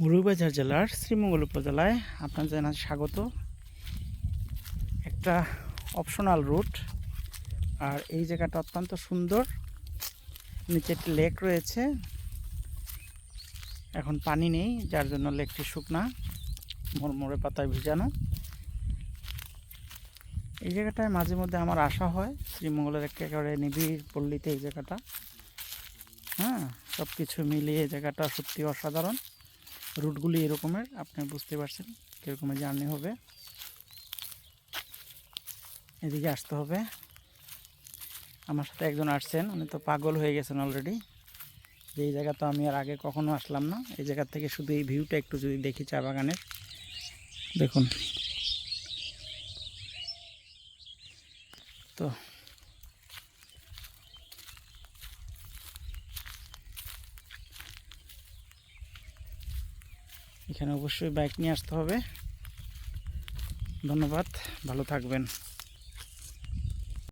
মৌলভীবাজার জেলার শ্রীমঙ্গল উপজেলায় আপনার জানার স্বাগত। একটা অপশনাল রুট আর এই জায়গাটা অত্যন্ত সুন্দর। নিচে একটি লেক রয়েছে। এখন পানি নেই, যার জন্য লেকটি শুকনা, মরমরে পাতায় ভিজানো। এই জায়গাটায় মাঝে মধ্যে আমার আশা হয়, শ্রীমঙ্গলের একেবারে নিবিড় পল্লীতে এই জায়গাটা। হ্যাঁ সব কিছু মিলিয়ে জায়গাটা সত্যি অসাধারণ। রুটগুলি এরকমের, আপনি বুঝতে পারছেন কীরকমের জার্নি হবে। এদিকে আসতে হবে। আমার সাথে একজন আসছেন, উনি তো পাগল হয়ে গেছেন অলরেডি যে এই জায়গা তো আমি আর আগে কখনো আসলাম না। এই জায়গা থেকে শুধু এই ভিউটা একটু যদি দেখি চা বাগানের। দেখুন। তো এখানে অবশ্যই বাইক নিয়ে আসতে হবে। ধন্যবাদ ভালো থাকবেন।